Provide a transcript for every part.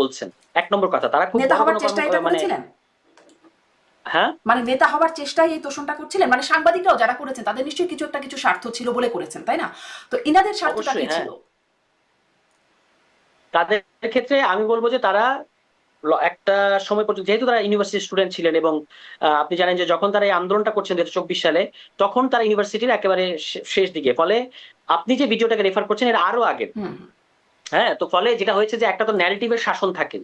বলছেন। এক নম্বর কথা তারা খুব নেতা হবার চেষ্টা এটা মানে করেছিলেন? হ্যাঁ? মানে নেতা হবার চেষ্টায় এই তোষণটা করছিলেন? মানে সাংবাদিকরাও যারা করেছেন তাদের নিশ্চয়ই কিছু একটা কিছু স্বার্থ ছিল বলে করেছেন তাই না? তো ইনাদের স্বার্থটা কি হ্যাঁ। ছিল? তাদের ক্ষেত্রে আমি বলব যে তারা একটা সময় পর্যন্ত যেহেতু তারা ইউনিভার্সিটি স্টুডেন্ট ছিলেন এবং আপনি জানেন যে যখন তারা এই আন্দোলনটা করছেন দু চব্বিশ সালে তখন তারা ইউনিভার্সিটির একেবারে শেষ দিকে। ফলে আপনি যে ভিডিওটাকে রেফার করছেন এর আরও আগে হ্যাঁ তো ফলে যেটা হয়েছে যে একটা তো ন্যারেটিভের শাসন থাকে।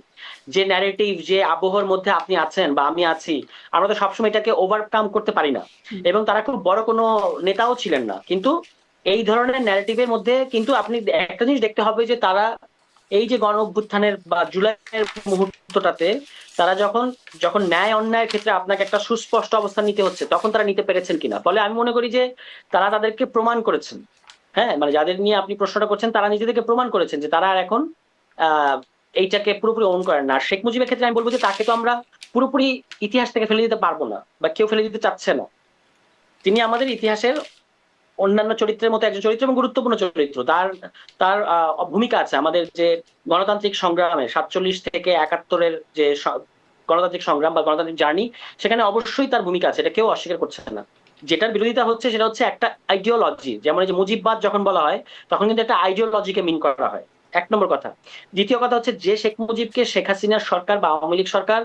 যে ন্যারেটিভ যে আবহাওয়ার মধ্যে আপনি আছেন বা আমি আছি আমরা তো সবসময় এটাকে ওভারকাম করতে পারি না। এবং তারা খুব বড় কোনো নেতাও ছিলেন না। কিন্তু এই ধরনের ন্যারেটিভের মধ্যে কিন্তু আপনি একটা জিনিস দেখতে হবে যে তারা এই যে গণ অভ্যুত্থানের বা জুলাইয়ের মুহূর্তটাতে তারা যখন যখন ন্যায় অন্যায়ের ক্ষেত্রে আপনাকে একটা সুস্পষ্ট অবস্থান নিতে হচ্ছে তখন তারা নিতে পেরেছেন কিনা? ফলে আমি মনে করি যে তারা তাদেরকে প্রমাণ করেছেন। হ্যাঁ মানে যাদের নিয়ে আপনি প্রশ্নটা করছেন, তারা নিজেদেরকে প্রমাণ করেছেন যে তারা আর এখন এইটাকে পুরোপুরি ওন করেন না। শেখ মুজিবের ক্ষেত্রে আমি বলব যে তাকে তো আমরা পুরোপুরি ইতিহাস থেকে ফেলে দিতে পারব না, বা কেউ ফেলে দিতে চাচ্ছে না। তিনি আমাদের ইতিহাসের অন্যান্য চরিত্রের মতো একজন চরিত্র এবং গুরুত্বপূর্ণ চরিত্র। তার তার ভূমিকা আছে আমাদের যে গণতান্ত্রিক সংগ্রামে সাতচল্লিশ থেকে একাত্তরের যে গণতান্ত্রিক সংগ্রাম বা গণতান্ত্রিক জার্নি, সেখানে অবশ্যই তার ভূমিকা আছে, এটা কেউ অস্বীকার করছে না। যেটার বিরোধিতা হচ্ছে সেটা হচ্ছে একটা আইডিওলজি যেমন এই যে মুজিববাদ যখন বলা হয়, তখন কিন্তু একটা আইডিওলজিকে মিন করা হয়। এক নম্বর কথা। দ্বিতীয় কথা হচ্ছে যে শেখ মুজিবকে শেখ হাসিনার সরকার বা আওয়ামী লীগ সরকার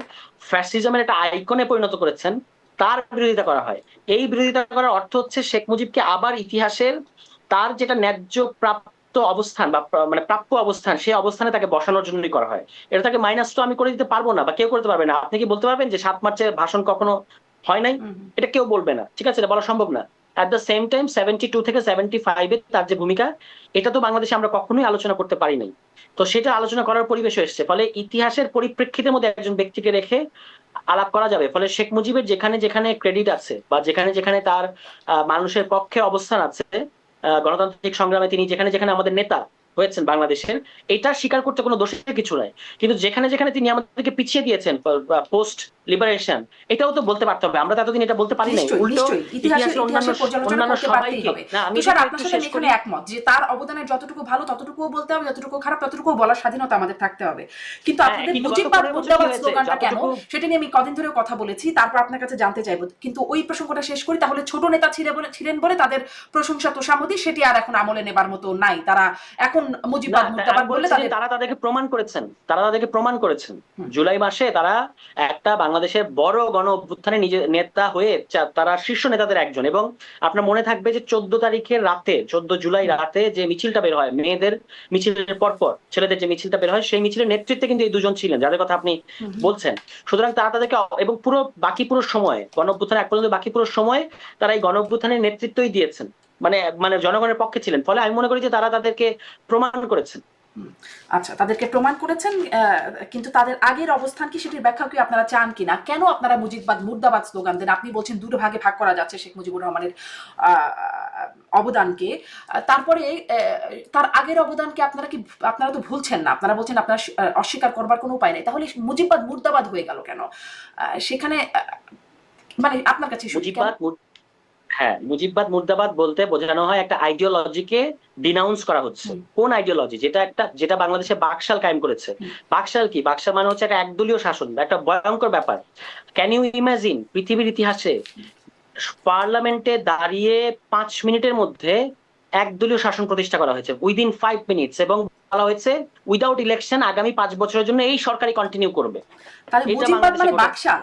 ফ্যাসিজমের একটা আইকনে পরিণত করেছেন, তার বিরোধিতা করা হয়। এই বিরোধিতা করার অর্থ হচ্ছে শেখ মুজিবকে আবার ইতিহাসের তার যেটা ন্যায্য প্রাপ্ত অবস্থান বা মানে প্রাপ্য অবস্থান, সেই অবস্থানে তাকে বসানোর জন্যই করা হয়। এটা তাকে মাইনাস তো আমি করে দিতে পারব না বা কেউ করতে পারবে না। আপনি কি বলতে পারবেন যে সাত মার্চের ভাষণ কখনো হয় নাই। এটা কেউ বলবে না ঠিক আছে? এটা বলা সম্ভব না। At the same time seventy two থেকে সেভেন্টি ফাইভে তার যে ভূমিকা এটা তো বাংলাদেশে আমরা কখনোই আলোচনা করতে পারি নাই। তো সেটা আলোচনা করার পরিবেশ এসছে। ফলে ইতিহাসের পরিপ্রেক্ষিতের মধ্যে একজন ব্যক্তিকে রেখে আলাপ করা যাবে। ফলে শেখ মুজিবের যেখানে যেখানে ক্রেডিট আছে বা যেখানে যেখানে তার মানুষের পক্ষে অবস্থান আছে গণতান্ত্রিক সংগ্রামে তিনি যেখানে যেখানে আমাদের নেতা হয়েছেন বাংলাদেশের এটা স্বীকার করতে কোনো দোষের কিছু নাই। কিন্তু যেখানে যেখানে তিনি আমাদেরকে পিছিয়ে দিয়েছেন পোস্ট লিবারেশন এটাও তো বলতে পারতে হবে। আমরা তো এতদিন এটা বলতে পারি নাই উল্টো একমত যে তার অবদানের যতটুকু ভালো ততটুকুও বলতে হবে যতটুকু খারাপ ততটুকু বলার স্বাধীনতা আমাদের থাকতে হবে। কিন্তু হ্যাঁ, আপনাদের মুজিববাদ মুর্দাবাদ স্লোগানটা কেন? সেটা নিয়ে আমি কদিন ধরে কথা বলেছি তারপর আপনার কাছে জানতে চাইব। কিন্তু ওই প্রসঙ্গটা শেষ করি তাহলে ছোট নেতা ছিলেন বলে ছিলেন বলে তাদের প্রশংসা তোষামতি সেটি আর এখন আমলে নেবার মতো নাই। তারা এখন তা- মুর্দাবাদ তাদের তারা তাদেরকে প্রমাণ করেছেন। তারা তাদেরকে প্রমাণ করেছেন। জুলাই মাসে তারা একটা বাংলাদেশের বড় গণ অভ্যুত্থানে নিজে নেতা হয়ে তারা শীর্ষ নেতাদের একজন এবং আপনার মনে থাকবে যে চোদ্দ তারিখের রাতে চোদ্দ জুলাই রাতে যে মিছিলটা বের হয় মেয়েদের মিছিলের পরপর ছেলেদের যে মিছিলটা বের হয় সেই মিছিলের নেতৃত্বে কিন্তু এই দুজন ছিলেন যাদের কথা আপনি বলছেন। সুতরাং তারা তাদেরকে এবং পুরো বাকি পুরো সময় গণ অভ্যুত্থানের এক পর্যন্ত বাকি পুরো সময় তারা এই গণ অভ্যুত্থানের নেতৃত্বই দিয়েছেন। মানে মানে জনগণের পক্ষে ছিলেন। ফলে আমি মনে করি যে তারা তাদেরকে প্রমাণ করেছেন। আচ্ছা তাদেরকে প্রমাণ করেছেন কিন্তু তাদের আগের অবস্থান কি সেটির ব্যাখ্যা কি আপনারা চান কিনা? কেন আপনারা মুজিববাদ মুর্দাবাদ স্লোগান দেন? আপনি বলছেন দুটো ভাগে ভাগ করা যাচ্ছে শেখ মুজিবুর রহমানের অবদানকে। তারপরে আহ, তার আগের অবদানকে আপনারা কি আপনারা তো ভুলছেন না। আপনারা বলছেন আপনারা অস্বীকার করবার কোনো উপায় নেই। তাহলে মুজিববাদ মুর্দাবাদ হয়ে গেল কেন? আহ, সেখানে মানে আপনার কাছে? মুজিববাদ হ্যাঁ মুজিববাদ মুর্দাবাদ বলতে বোঝানো হয় একটা আইডিওলজিকে ডিনাউন্স করা হচ্ছে। কোন আইডিওলজি যেটা একটা যেটা বাংলাদেশে বাকশাল কায়েম করেছে। বাকশাল কি? বাকশাল মানে হচ্ছে একটা একদলীয় শাসন একটা ভয়ঙ্কর ব্যাপার। ক্যান ইউ ইমাজিন পৃথিবীর ইতিহাসে পার্লামেন্টে দাঁড়িয়ে পাঁচ মিনিটের মধ্যে একদলীয় শাসন প্রতিষ্ঠা করা হয়েছে? উইদিন ফাইভ মিনিটস এবং বলা হয়েছে উইদাউট ইলেকশন আগামী পাঁচ বছরের জন্য এই সরকারই কন্টিনিউ করবে। তাহলে মানে বাকশাল?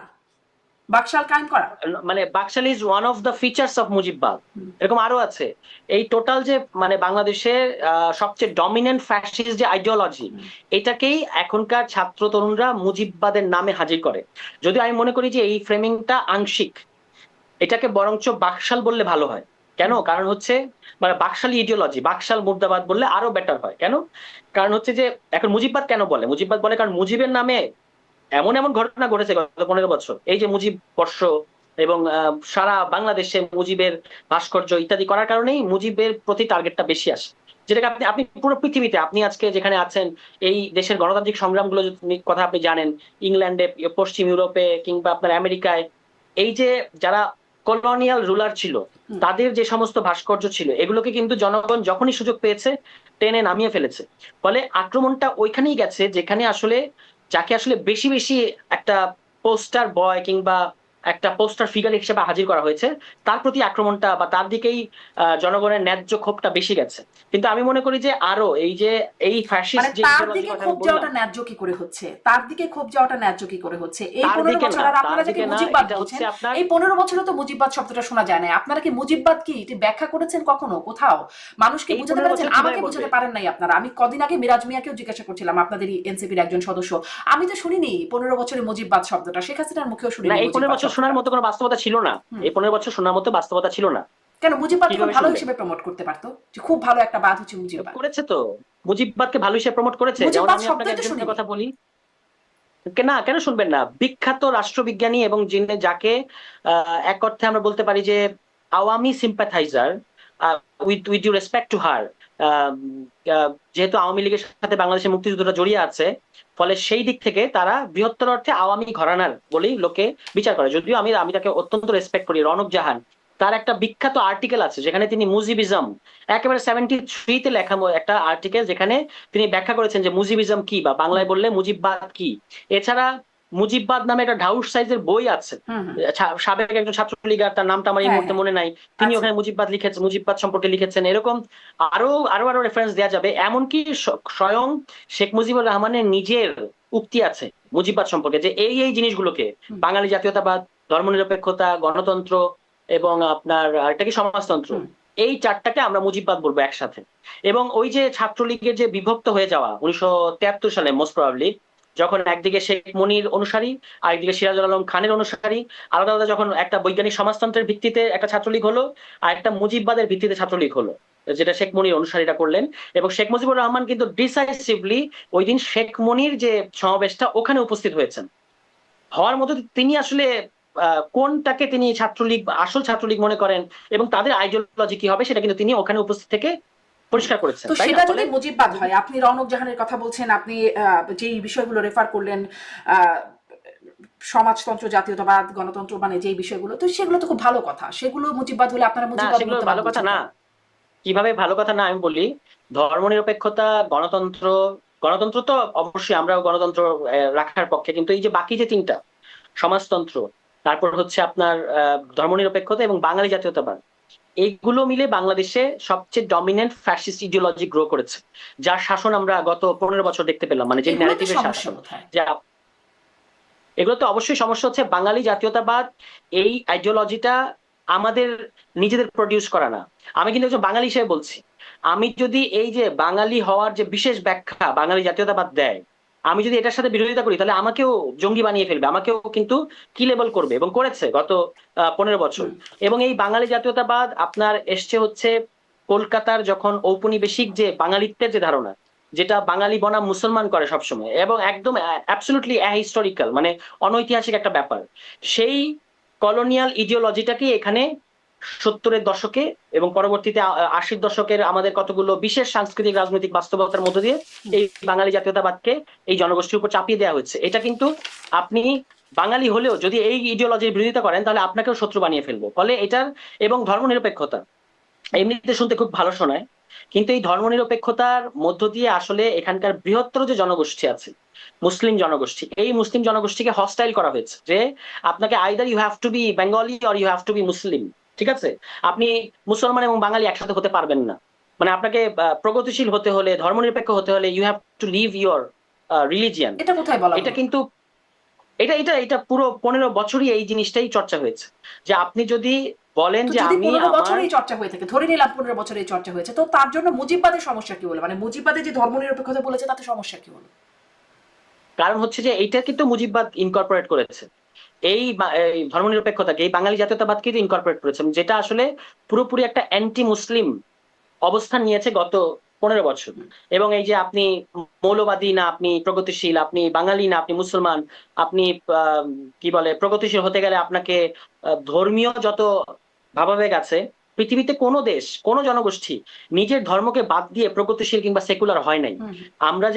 বাকশাল কায়েম করা। মানে Baksal is one of the features of Mujibbad এরকম আরও আছে। এই টোটাল যে মানে বাংলাদেশের আহ, সবচেয়ে ডমিনেন্ট ফ্যাসিস্ট যে আইডিওলজি এটাকেই এখনকার ছাত্র তরুণরা মুজিববাদের নামে হাজির করে। যদি আমি মনে করি যে এই ফ্রেমিংটা আংশিক। এটাকে বরঞ্চ বাকশাল বললে ভালো হয়। কেন? কারণ হচ্ছে মানে বাকশালী ইডিওলজি বাকশাল মুর্দাবাদ বললে আরও বেটার হয়। কেন? কারণ হচ্ছে যে এখন মুজিববাদ কেন বলে? মুজিববাদ বলে কারণ মুজিবের নামে এমন এমন ঘটনা ঘটেছে গত পনেরো বছর। এই যে মুজিব বর্ষ এবং সারা বাংলাদেশে মুজিবের ভাস্কর্য ইত্যাদি করার কারণেই মুজিবের প্রতি টার্গেটটা বেশি আসে। যেটাকে আপনি আপনি পুরো পৃথিবীতে আপনি আজকে যেখানে আছেন এই দেশের গণতান্ত্রিক সংগ্রামগুলো যদি কথা আপনি জানেন ইংল্যান্ডে পশ্চিম ইউরোপে কিংবা আপনার আমেরিকায় এই যে যারা কলোনিয়াল রুলার ছিল তাদের যে সমস্ত ভাস্কর্য ছিল এগুলোকে কিন্তু জনগণ যখনই সুযোগ পেয়েছে টেনে নামিয়ে ফেলেছে। ফলে আক্রমণটা ওইখানেই গেছে যেখানে আসলে যাকে আসলে বেশি বেশি একটা পোস্টার বয় কিংবা একটা পোস্টার ফিগার হিসেবে হাজির করা হয়েছে। তার প্রতি আক্রমণটা বা তার দিকেই জনগণের ন্যায্য ক্ষোভটা বেশি গেছে। কিন্তু আমি মনে করি যে আরও এই যে এই মানে ফ্যাসিস্ট যে তার দিকে ক্ষোভ যাওয়াটা ন্যায্য কি করে হচ্ছে? তার দিকে ক্ষোভ যাওয়াটা ন্যায্য কি করে হচ্ছে? এই তার পনেরো দিকে বছর আর আপনারা যাকে মুজিববাদ বলছেন এই পনেরো বছরে তো মুজিববাদ শব্দটা শোনা যায় না। আপনারা কি মুজিববাদ কি? এটি ব্যাখ্যা করেছেন কখনো? কোথাও? মানুষকে বুঝাতে 15 পেরেছেন? আমাকে বুঝাতে পারেন নাই আপনারা। আমি কদিন আগে মিরাজ মিয়াকেও জিজ্ঞাসা করছিলাম আপনাদের এনসিপির একজন সদস্য। আমি তো শুনিনি পনেরো বছরে মুজিববাদ শব্দটা। শেখ হাসিনার মুখেও শুনিনি শোনার মতো কোনো বাস্তবতা ছিল না। এই পনেরো বছর শোনার মতো বাস্তবতা ছিল না। কেন ভালো হিসেবে প্রমোট করতে পারতো? যে খুব ভালো একটা বাদ হচ্ছে মুজিববাদ। করেছে তো। মুজিববাদকে ভালো হিসেবে প্রমোট করেছে। যেমন আমি আপনাকে একজনের কথা বলি না কেন শুনবেন না? বিখ্যাত রাষ্ট্রবিজ্ঞানী এবং যিনি যাকে এক অর্থে আমরা বলতে পারি যে Awami sympathiser with with you respect to her যেহেতু আওয়ামী লীগের সাথে বাংলাদেশের মুক্তিযুদ্ধটা জড়িয়ে আছে, ফলে সেই দিক থেকে তারা বৃহত্তর অর্থে আওয়ামী ঘরানার বলেই লোকে বিচার করে। যদিও আমি আমি তাকে অত্যন্ত রেসপেক্ট করি, রনক জাহান। তার একটা বিখ্যাত আর্টিকেল আছে, যেখানে তিনি মুজিবিজম, একেবারে সেভেন্টি থ্রিতে লেখা একটা আর্টিকেল যেখানে তিনি ব্যাখ্যা করেছেন যে মুজিবিজম কি, বা বাংলায় বললে মুজিববাদ কি। এছাড়া মুজিববাদ নামে একটা ঢাউস সাইজের বই আছে। সাবেক একজন ছাত্রলীগার তার নামটা আমার এই হ্যাঁ, মুহূর্তে মনে নাই। তিনি আচ্ছা। ওখানে মুজিববাদ লিখেছেন মুজিববাদ সম্পর্কে লিখেছেন। এরকম আরও আরও আরও রেফারেন্স দেওয়া যাবে। এমনকি স্বয়ং শেখ মুজিবুর রহমানের নিজের উক্তি আছে মুজিববাদ সম্পর্কে যে এই এই জিনিসগুলোকে বাঙালি জাতীয়তাবাদ ধর্মনিরপেক্ষতা গণতন্ত্র এবং আপনার এটা কি সমাজতন্ত্র এই চারটাকে আমরা মুজিববাদ বলব একসাথে। এবং ওই যে ছাত্রলীগের যে বিভক্ত হয়ে যাওয়া উনিশশো সালে মোস্ট প্রবাবলি যখন একদিকে শেখ মনির অনুসারী, আরেকদিকে সিরাজুল আলম খানের অনুসারী, আলাদা আলাদা যখন একটা বৈজ্ঞানিক সমাজতন্ত্রের ভিত্তিতে একটা ছাত্রলীগ হলো, আর একটা মুজিববাদের ভিত্তিতে ছাত্রলীগ হলো, যেটা শেখ মনির অনুসারীরা করলেন। এবং শেখ মুজিবুর রহমান কিন্তু ডিসাইসিভলি ওই দিন শেখ মনির যে সমাবেশটা ওখানে উপস্থিত হয়েছেন। হওয়ার মতো তিনি আসলে কোনটাকে তিনি ছাত্রলীগ, আসল ছাত্রলীগ মনে করেন এবং তাদের আইডিওলজি কি হবে সেটা কিন্তু তিনি ওখানে উপস্থিত থেকে পরিষ্কার করেছেন তো সেটা যদি মুজিববাদ হয়। আপনি রৌনক জাহানের কথা বলছেন আপনি যেই বিষয়গুলো রেফার করলেন সমাজতন্ত্র জাতীয়তাবাদ গণতন্ত্র মানে যেই বিষয়গুলো তো সেগুলো তো খুব ভালো কথা। সেগুলো মুজিববাদ হলে আপনারা মুজিববাদ ভালো কথা না। কীভাবে ভালো কথা না আমি বলি ধর্মনিরপেক্ষতা গণতন্ত্র গণতন্ত্র তো অবশ্যই আমরাও গণতন্ত্র রাখার পক্ষে কিন্তু এই যে বাকি যে তিনটা সমাজতন্ত্র তারপর হচ্ছে আপনার আহ, ধর্মনিরপেক্ষতা এবং বাঙালি জাতীয়তাবাদ এইগুলো মিলে বাংলাদেশে সবচেয়ে ডমিনেন্ট ফ্যাসিস্ট ইডিওলজি গ্রো করেছে যার শাসন আমরা গত পনেরো বছর দেখতে পেলাম মানে যে এগুলোতে ন্যারেটিভের শাসন। কোথায়? যা এগুলো তো অবশ্যই সমস্যা হচ্ছে বাঙালি জাতীয়তাবাদ এই আইডিওলজিটা আমাদের নিজেদের প্রডিউস করা না। আমি কিন্তু একজন বাঙালি হিসেবে বলছি আমি যদি এই যে বাঙালি হওয়ার যে বিশেষ ব্যাখ্যা বাঙালি জাতীয়তাবাদ দেয় আমি যদি এটার সাথে বিরোধিতা করি তাহলে আমাকেও জঙ্গি বানিয়ে ফেলবে আমাকেও কিন্তু কি লেবল করবে এবং করেছে গত পনেরো বছর। এবং এই বাঙালি জাতীয়তাবাদ আপনার এসছে হচ্ছে কলকাতার যখন ঔপনিবেশিক যে বাঙালিত্বের যে ধারণা যেটা বাঙালি বনাম মুসলমান করে সবসময় এবং একদম অ্যাবসলুটলি হিস্টোরিক্যাল মানে অনৈতিহাসিক একটা ব্যাপার। সেই কলোনিয়াল ইডিওলজিটাকে এখানে সত্তরের দশকে এবং পরবর্তীতে আশির দশকের আমাদের কতগুলো বিশেষ সাংস্কৃতিক রাজনৈতিক বাস্তবতার মধ্য দিয়ে এই বাঙালি জাতীয়তাবাদকে এই জনগোষ্ঠীর উপর চাপিয়ে দেওয়া হচ্ছে এটা কিন্তু আপনি বাঙালি হলেও যদি এই ইডিওলজির বিরোধিতা করেন তাহলে আপনাকেও শত্রু বানিয়ে ফেলব। ফলে এটার এবং ধর্মনিরপেক্ষতা এমনিতে শুনতে খুব ভালো শোনায় কিন্তু এই ধর্মনিরপেক্ষতার মধ্য দিয়ে আসলে এখানকার বৃহত্তর যে জনগোষ্ঠী আছে মুসলিম জনগোষ্ঠী এই মুসলিম জনগোষ্ঠীকে হস্টাইল করা হয়েছে যে আপনাকে either you have to be Bengali or you have to be Muslim ঠিক আছে? আপনি মুসলমান এবং বাঙালি একসাথে হতে পারবেন না। মানে আপনাকে প্রগতিশীল হতে হলে ধর্মনিরপেক্ষ হতে হলে you have to leave your religion এটা কোথায় বলা এটা কিন্তু এটা এটা এটা পুরো পনেরো বছরই এই জিনিসটাই চর্চা হয়েছে। যে আপনি যদি বলেন যে আমি পনেরো আমার বছর এই চর্চা হয়ে থাকে ধরে নিলাম পনেরো বছর এই চর্চা হয়েছে তো তার জন্য মুজিববাদের সমস্যা কি হলো? মানে মুজিববাদে যে ধর্মনিরপেক্ষতা বলেছে তাতে সমস্যা কি হলো? কারণ হচ্ছে যে এইটা কিন্তু মুজিববাদ ইনকর্পোরেট করেছে। এই ধর্মনিরপেক্ষতাকে এই বাঙালি জাতীয়তাবাদকে ইনকর্পোরেট করেছে যেটা আসলে পুরোপুরি একটা অ্যান্টি মুসলিম অবস্থান নিয়েছে গত পনেরো বছর। এবং এই যে আপনি মৌলবাদী না আপনি প্রগতিশীল আপনি বাঙালি না আপনি মুসলমান আপনি আহ, কি বলে প্রগতিশীল হতে গেলে আপনাকে ধর্মীয় যত ভাবাবেগ আছে পৃথিবীতে কোনো দেশ কোনো জনগোষ্ঠী নিজের ধর্মকে বাদ দিয়ে প্রগতিশীল কিংবা সেকুলার হয় নাই। আমরা যে